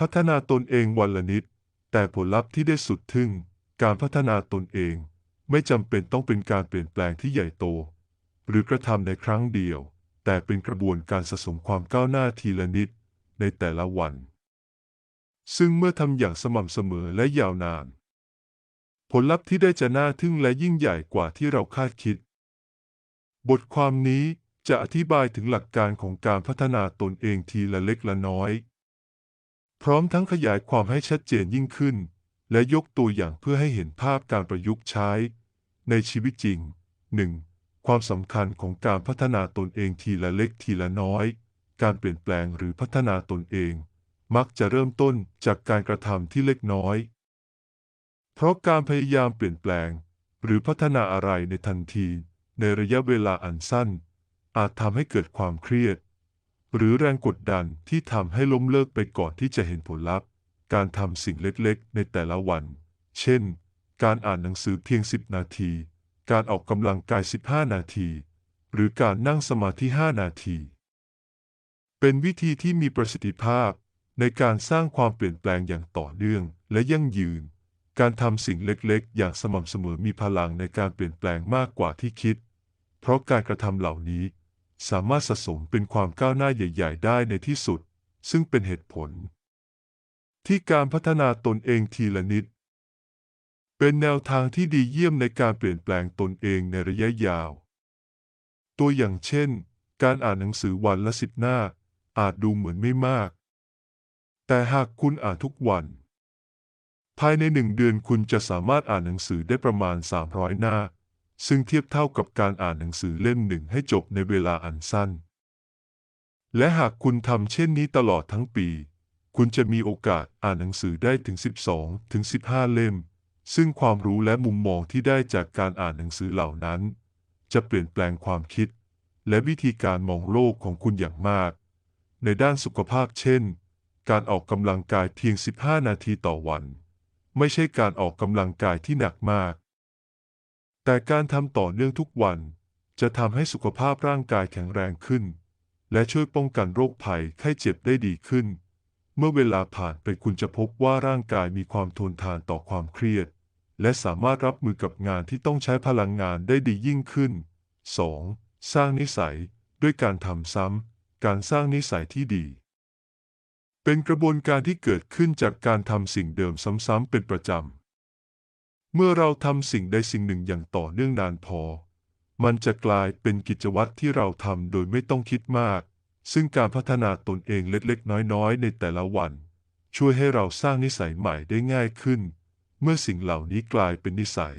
พัฒนาตนเองวันละนิด แต่ผลลัพธ์ที่ได้สุดทึ่ง การพัฒนาตนเอง ไม่จำเป็นต้องเป็นการเปลี่ยนแปลงที่ใหญ่โต หรือกระทำในครั้งเดียว แต่เป็นกระบวนการสะสมความก้าวหน้าทีละนิด ในแต่ละวัน ซึ่งเมื่อทำอย่างสม่ำเสมอและยาวนาน ผลลัพธ์ที่ได้จะน่าทึ่งและยิ่งใหญ่กว่าที่เราคาดคิด บทความนี้จะอธิบายถึงหลักการของการพัฒนาตนเองทีละเล็กละน้อย ร้อมทั้งขยายความให้ชัดเจนยิ่งขึ้น และยกตัวอย่างเพื่อให้เห็นภาพการประยุกต์ใช้ ในชีวิตจริง 1. ความสำคัญของการพัฒนาตนเองทีละเล็กทีละน้อย การเปลี่ยนแปลงหรือพัฒนาตนเอง มักจะเริ่มต้นจากการกระทำที่เล็กน้อย เพราะการพยายามเปลี่ยนแปลง หรือพัฒนาอะไรในทันที ในระยะเวลาอันสั้น อาจทำให้เกิดความเครียด หรือแรงกดดันที่ทำให้ล้มเลิกไปก่อนที่จะเห็นผลลัพธ์ การทำสิ่งเล็กๆ ในแต่ละวัน เช่น การอ่านหนังสือเพียง 10 นาที การออกกำลังกาย 15 นาที หรือการนั่งสมาธิ 5 นาที เป็นวิธีที่มีประสิทธิภาพในการสร้างความเปลี่ยนแปลงอย่างต่อเนื่องและยั่งยืน การทำสิ่งเล็กๆ อย่างสม่ำเสมอมีพลังในการเปลี่ยนแปลงมากกว่าที่คิด เพราะการกระทำเหล่านี้ สามารถสะสมเป็นความก้าวหน้าใหญ่ ๆ ได้ในที่สุด ซึ่งเป็นเหตุผล ที่การพัฒนาตนเองทีละนิด เป็นแนวทางที่ดีเยี่ยมในการเปลี่ยนแปลงตนเองในระยะยาว ตัวอย่างเช่น การอ่านหนังสือวันละสิบหน้า อาจดูเหมือนไม่มาก แต่หากคุณอ่านทุกวัน ภายในหนึ่งเดือนคุณจะสามารถอ่านหนังสือได้ประมาณ 300 หน้า ซึ่งเทียบเท่ากับการอ่านหนังสือเล่มหนึ่งให้จบในเวลาอันสั้น และหากคุณทำเช่นนี้ตลอดทั้งปี คุณจะมีโอกาสอ่านหนังสือได้ถึง 12 ถึง 15 เล่ม ซึ่งความรู้และมุมมองที่ได้จากการอ่านหนังสือเหล่านั้น จะเปลี่ยนแปลงความคิด และวิธีการมองโลกของคุณอย่างมาก ในด้านสุขภาพเช่น การออกกำลังกายเพียง 15 นาทีต่อวัน ไม่ใช่การออกกำลังกายที่หนักมาก แต่การทำต่อเนื่องทุกวัน จะทำให้สุขภาพร่างกายแข็งแรงขึ้น และช่วยป้องกันโรคภัยไข้เจ็บได้ดีขึ้น เมื่อเวลาผ่านไปคุณจะพบว่าร่างกายมีความทนทานต่อความเครียด และสามารถรับมือกับงานที่ต้องใช้พลังงานได้ดียิ่งขึ้น 2. สร้างนิสัยด้วยการทำซ้ำการสร้างนิสัยที่ดี เป็นกระบวนการที่เกิดขึ้นจากการทำสิ่งเดิมซ้ำๆเป็นประจำ เมื่อเราทำสิ่งใดสิ่งหนึ่งอย่างต่อเนื่องนานพอ มันจะกลายเป็นกิจวัตรที่เราทำโดยไม่ต้องคิดมาก ซึ่งการพัฒนาตนเองเล็กๆ น้อยๆ ในแต่ละวัน ช่วยให้เราสร้างนิสัยใหม่ได้ง่ายขึ้น เมื่อสิ่งเหล่านี้กลายเป็นนิสัย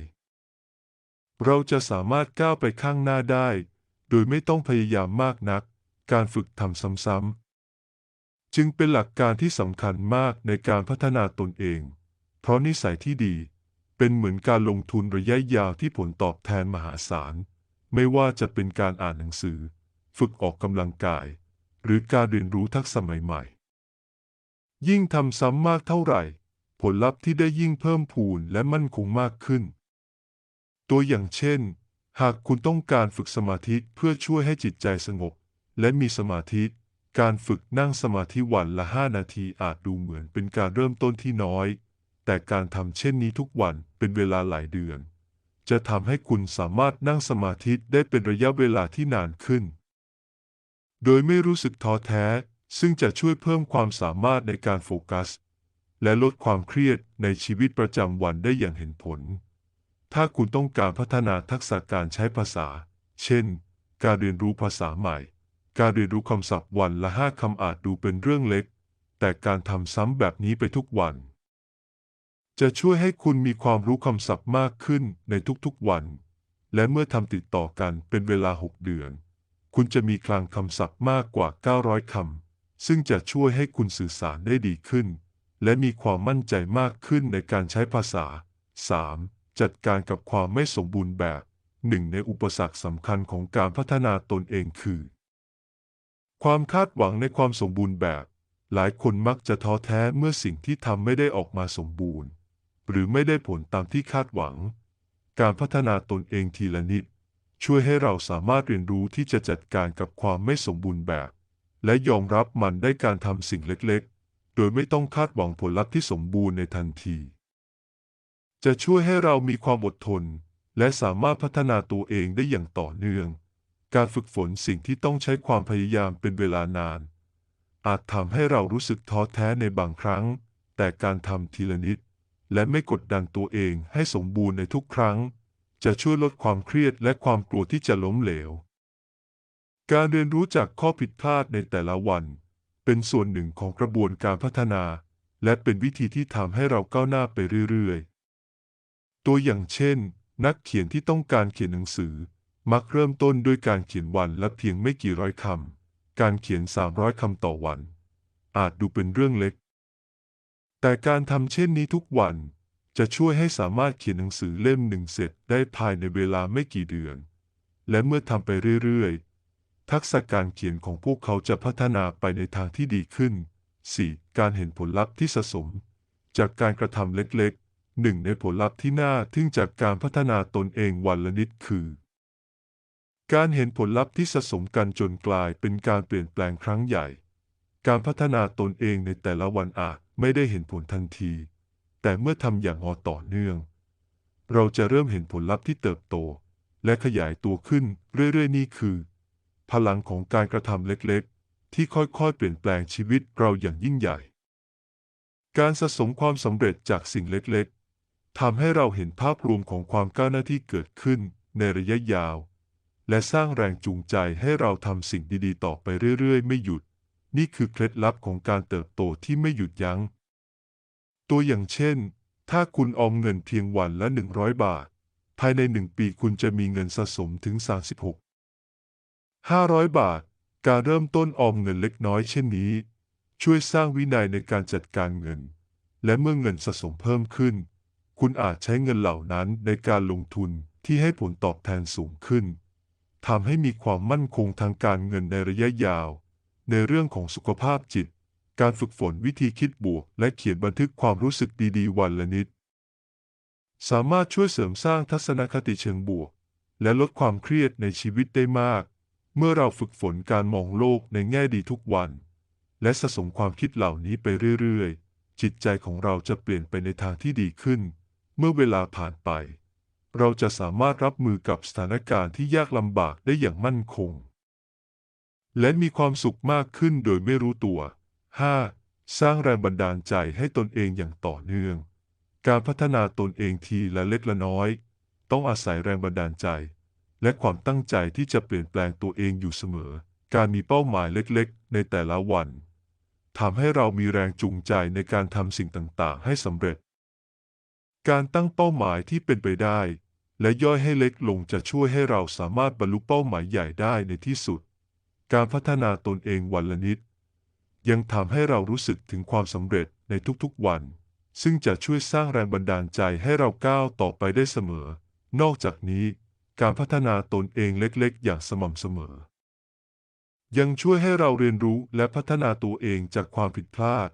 เราจะสามารถก้าวไปข้างหน้าได้ โดยไม่ต้องพยายามมากนัก การฝึกทำซ้ำๆจึงเป็นหลักการที่สำคัญมากในการพัฒนาตนเอง เพราะนิสัยที่ดี เป็นเหมือนการลงทุนระยะยาวที่ผลตอบแทนมหาศาล ไม่ว่าจะเป็นการอ่านหนังสือ ฝึกออกกำลังกาย หรือการเรียนรู้ทักษะใหม่ๆ ยิ่งทำซ้ำมากเท่าไหร่ ผลลัพธ์ที่ได้ยิ่งเพิ่มพูนและมั่นคงมากขึ้น ตัวอย่างเช่น หากคุณต้องการฝึกสมาธิเพื่อช่วยให้จิตใจสงบ และมีสมาธิการฝึกนั่งสมาธิวันละ 5 นาทีอาจดูเหมือนเป็นการเริ่มต้นที่น้อย แต่การทำเช่นนี้ทุกวันเป็นเวลาหลายเดือน จะทำให้คุณสามารถนั่งสมาธิได้เป็นระยะเวลาที่นานขึ้น โดยไม่รู้สึกท้อแท้ ซึ่งจะช่วยเพิ่มความสามารถในการโฟกัส และลดความเครียดในชีวิตประจำวันได้อย่างเห็นผล ถ้าคุณต้องการพัฒนาทักษะการใช้ภาษา เช่น การเรียนรู้ภาษาใหม่ การเรียนรู้คำศัพท์วันละห้าคำอาจดูเป็นเรื่องเล็ก แต่การทำซ้ำแบบนี้ไปทุกวัน จะช่วยให้คุณมีความรู้คำศัพท์มากขึ้นในทุกๆวัน และเมื่อทำติดต่อกันเป็นเวลา 6 เดือน คุณจะมีคลังคำศัพท์มากกว่า 900 คำ ซึ่งจะช่วยให้คุณสื่อสารได้ดีขึ้น และมีความมั่นใจมากขึ้นในการใช้ภาษา 3. จัดการกับความไม่สมบูรณ์แบบหนึ่งในอุปสรรคสำคัญของการพัฒนาตนเองคือ ความคาดหวังในความสมบูรณ์แบบ หลายคนมักจะท้อแท้เมื่อสิ่งที่ทำไม่ได้ออกมาสมบูรณ์ หรือไม่ได้ผลตามที่คาดหวัง การพัฒนาตนเองทีละนิด ช่วยให้เราสามารถเรียนรู้ที่จะจัดการกับความไม่สมบูรณ์แบบ และยอมรับมันได้การทำสิ่งเล็กๆ โดยไม่ต้องคาดหวังผลลัพธ์ที่สมบูรณ์ในทันที จะช่วยให้เรามีความอดทน และสามารถพัฒนาตัวเองได้อย่างต่อเนื่อง การฝึกฝนสิ่งที่ต้องใช้ความพยายามเป็นเวลานาน อาจทำให้เรารู้สึกท้อแท้ในบางครั้ง แต่การทำทีละนิด และไม่กดดันตัวเองให้สมบูรณ์ในทุกครั้ง จะช่วยลดความเครียดและความกลัวที่จะล้มเหลว การเรียนรู้จากข้อผิดพลาดในแต่ละวัน เป็นส่วนหนึ่งของกระบวนการพัฒนา และเป็นวิธีที่ทำให้เราก้าวหน้าไปเรื่อยๆ ตัวอย่างเช่น นักเขียนที่ต้องการเขียนหนังสือ มักเริ่มต้นด้วยการเขียนวันละเพียงไม่กี่ร้อยคำการเขียน 300 คำต่อวัน อาจดูเป็นเรื่องเล็ก แต่การทำเช่นนี้ทุกวันจะช่วยให้สามารถเขียนหนังสือเล่มหนึ่งเสร็จได้ภายในเวลาไม่กี่เดือน และเมื่อทำไปเรื่อยๆ ทักษะการเขียนของพวกเขาจะพัฒนาไปในทางที่ดีขึ้น 4. การเห็นผลลัพธ์ที่สะสม จากการกระทำเล็กๆ หนึ่งในผลลัพธ์ที่น่าทึ่งจากการพัฒนาตนเองวันละนิดคือ การเห็นผลลัพธ์ที่สะสมกันจนกลายเป็นการเปลี่ยนแปลงครั้งใหญ่ การพัฒนาตนเองในแต่ละวันอาจไม่ได้เห็นผลทันที แต่เมื่อทำอย่างต่อเนื่อง เราจะเริ่มเห็นผลลัพธ์ที่เติบโต และขยายตัวขึ้นเรื่อยๆ นี่คือ พลังของการกระทำเล็กๆ ที่ค่อยๆ เปลี่ยนแปลงชีวิตเราอย่างยิ่งใหญ่ การสะสมความสำเร็จจากสิ่งเล็กๆทำให้เราเห็นภาพรวมของความก้าวหน้าที่เกิดขึ้นในระยะยาว และสร้างแรงจูงใจให้เราทำสิ่งดีๆ ต่อไปเรื่อยๆ ไม่หยุด นี่คือเคล็ดลับของการเติบโตที่ไม่หยุดยัง้ง ตัวอย่างเช่น ถ้าคุณออมเงินเพียงวันละ 100 บาท ภายในหนึ่งปีคุณจะมีเงินสะสมถึง 36 500 บาท การเริ่มต้นออมเงินเล็กน้อยเช่นนี้ ช่วยสร้างวินัยในการจัดการเงิน และเมื่อเงินสะสมเพิ่มขึ้น คุณอาจใช้เงินเหล่านั้นในการลงทุนที่ให้ผลตอบแทนสูงขึ้นทำให้มีความมั่นคงทางการเงินในระยะยาว ในเรื่องของสุขภาพจิต การฝึกฝนวิธีคิดบวก และเขียนบันทึกความรู้สึกดีๆ วันละนิด สามารถช่วยเสริมสร้างทัศนคติเชิงบวก และลดความเครียดในชีวิตได้มาก เมื่อเราฝึกฝนการมองโลกในแง่ดีทุกวัน และสะสมความคิดเหล่านี้ไปเรื่อยๆ จิตใจของเราจะเปลี่ยนไปในทางที่ดีขึ้น เมื่อเวลาผ่านไป เราจะสามารถรับมือกับสถานการณ์ที่ยากลำบากได้อย่างมั่นคง และมีความสุขมากขึ้นโดยไม่รู้ตัว 5. สร้างแรงบันดาลใจให้ตนเองอย่างต่อเนื่อง การพัฒนาตนเองทีละเล็กละน้อย ต้องอาศัยแรงบันดาลใจ และความตั้งใจที่จะเปลี่ยนแปลงตัวเองอยู่เสมอ การมีเป้าหมายเล็กๆ ในแต่ละวันทำให้เรามีแรงจูงใจในการทำสิ่งต่างๆ ให้สำเร็จ การตั้งเป้าหมายที่เป็นไปได้ และย่อยให้เล็กลงจะช่วยให้เราสามารถบรรลุเป้าหมายใหญ่ได้ในที่สุด การพัฒนาตนเองวันละนิด ยังทำให้เรารู้สึกถึงความสำเร็จในทุกๆวัน ซึ่งจะช่วยสร้างแรงบันดาลใจให้เราก้าวต่อไปได้เสมอ นอกจากนี้ การพัฒนาตนเองเล็กๆ อย่างสม่ำเสมอ ยังช่วยให้เราเรียนรู้และพัฒนาตัวเองจากความผิดพลาด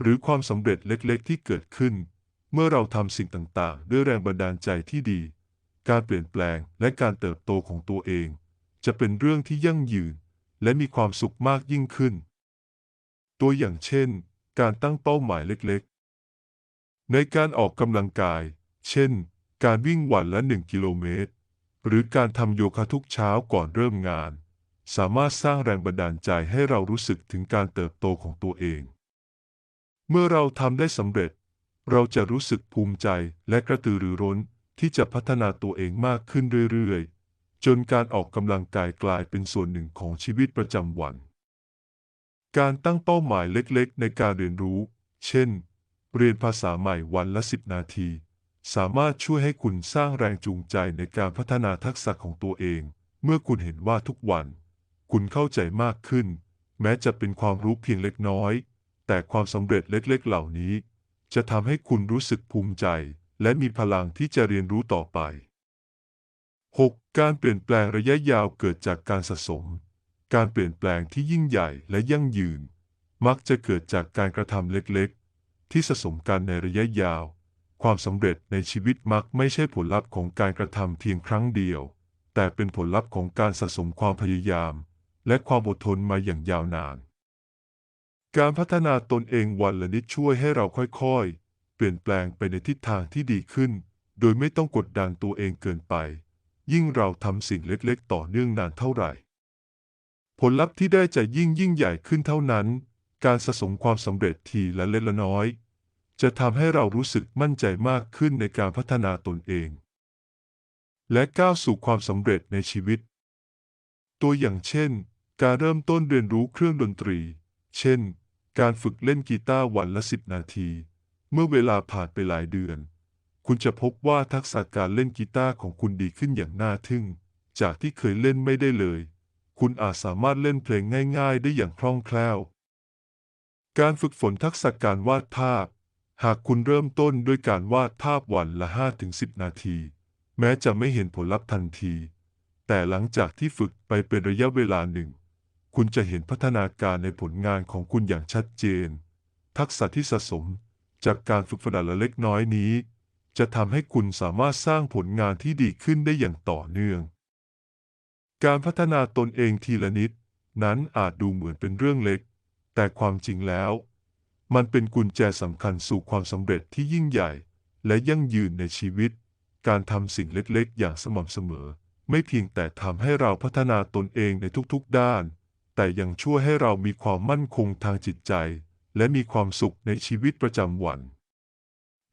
หรือความสำเร็จเล็กๆ ที่เกิดขึ้น เมื่อเราทำสิ่งต่างๆ ด้วยแรงบันดาลใจที่ดี การเปลี่ยนแปลงและการเติบโตของตัวเอง จะเป็นเรื่องที่ยั่งยืน และมีความสุขมากยิ่งขึ้น ตัวอย่างเช่น การตั้งเป้าหมายเล็กๆ ในการออกกำลังกาย เช่น การวิ่งวันละ 1 กิโลเมตร หรือการทำโยคะทุกเช้าก่อนเริ่มงาน สามารถสร้างแรงบันดาลใจให้เรารู้สึกถึงการเติบโตของตัวเอง เมื่อเราทำได้สำเร็จ เราจะรู้สึกภูมิใจและกระตือรือร้นที่จะพัฒนาตัวเองมากขึ้นเรื่อยๆ จนการออกกำลังกายกลายเป็นส่วนหนึ่งของชีวิตประจำวัน การตั้งเป้าหมายเล็กๆ ในการเรียนรู้ เช่น เรียนภาษาใหม่วันละ 10 นาที สามารถช่วยให้คุณสร้างแรงจูงใจในการพัฒนาทักษะของตัวเอง เมื่อคุณเห็นว่าทุกวัน คุณเข้าใจมากขึ้น แม้จะเป็นความรู้เพียงเล็กน้อย แต่ความสำเร็จเล็กๆ เหล่านี้ จะทำให้คุณรู้สึกภูมิใจ และมีพลังที่จะเรียนรู้ต่อไป 6. การเปลี่ยนแปลงระยะยาวเกิดจากการสะสม การเปลี่ยนแปลงที่ยิ่งใหญ่และยั่งยืน มักจะเกิดจากการกระทำเล็กๆ ที่สะสมกันในระยะยาว ความสำเร็จในชีวิตมักไม่ใช่ผลลัพธ์ของการกระทำเพียงครั้งเดียว แต่เป็นผลลัพธ์ของการสะสมความพยายาม และความอดทนมาอย่างยาวนาน การพัฒนาตนเองวันละนิดช่วยให้เราค่อยๆ เปลี่ยนแปลงไปในทิศทางที่ดีขึ้น โดยไม่ต้องกดดันตัวเองเกินไป ยิ่งเราทำสิ่งเล็กๆ ต่อเนื่องนานเท่าไหร่ ผลลัพธ์ที่ได้จะยิ่งยิ่งใหญ่ขึ้นเท่านั้น การสะสมความสำเร็จทีละเล็กละน้อย จะทำให้เรารู้สึกมั่นใจมากขึ้นในการพัฒนาตนเอง และก้าวสู่ความสำเร็จในชีวิต ตัวอย่างเช่น การเริ่มต้นเรียนรู้เครื่องดนตรี เช่น การฝึกเล่นกีตาร์วันละสิบนาที เมื่อเวลาผ่านไปหลายเดือน คุณจะพบว่าทักษะการเล่นกีตาร์ของคุณดีขึ้นอย่างน่าทึ่ง จากที่เคยเล่นไม่ได้เลย คุณอาจสามารถเล่นเพลงง่ายๆ ได้อย่างคล่องแคล่ว การฝึกฝนทักษะการวาดภาพ หากคุณเริ่มต้นด้วยการวาดภาพวันละ 5-10 นาที แม้จะไม่เห็นผลลัพธ์ทันที แต่หลังจากที่ฝึกไปเป็นระยะเวลาหนึ่ง คุณจะเห็นพัฒนาการในผลงานของคุณอย่างชัดเจน ทักษะที่สะสมจากการฝึกฝนละเล็กน้อยนี้ จะทำให้คุณสามารถสร้างผลงานที่ดีขึ้นได้อย่างต่อเนื่อง การพัฒนาตนเองทีละนิด นั้นอาจดูเหมือนเป็นเรื่องเล็ก แต่ความจริงแล้ว มันเป็นกุญแจสำคัญสู่ความสำเร็จที่ยิ่งใหญ่ และยั่งยืนในชีวิต การทำสิ่งเล็กๆ อย่างสม่ำเสมอ ไม่เพียงแต่ทำให้เราพัฒนาตนเองในทุกๆ ด้าน แต่ยังช่วยให้เรามีความมั่นคงทางจิตใจ และมีความสุขในชีวิตประจำวัน